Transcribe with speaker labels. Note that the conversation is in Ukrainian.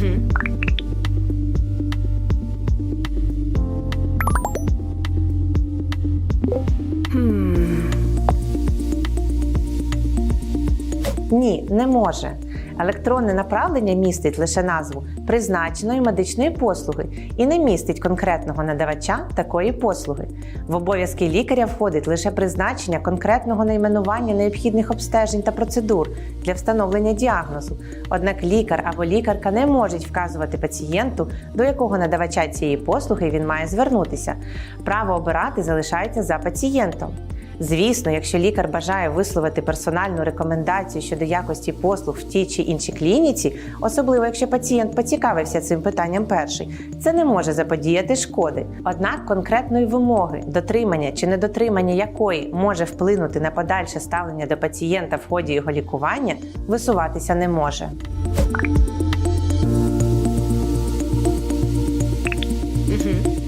Speaker 1: Mm-hmm. Ні, не може. Електронне направлення містить лише назву призначеної медичної послуги і не містить конкретного надавача такої послуги. В обов'язки лікаря входить лише призначення конкретного найменування необхідних обстежень та процедур для встановлення діагнозу. Однак лікар або лікарка не можуть вказувати пацієнту, до якого надавача цієї послуги він має звернутися. Право обирати залишається за пацієнтом. Звісно, якщо лікар бажає висловити персональну рекомендацію щодо якості послуг в тій чи іншій клініці, особливо якщо пацієнт поцікавився цим питанням перший, це не може заподіяти шкоди. Однак конкретної вимоги, дотримання чи недотримання якої може вплинути на подальше ставлення до пацієнта в ході його лікування, висуватися не може.
Speaker 2: Угу.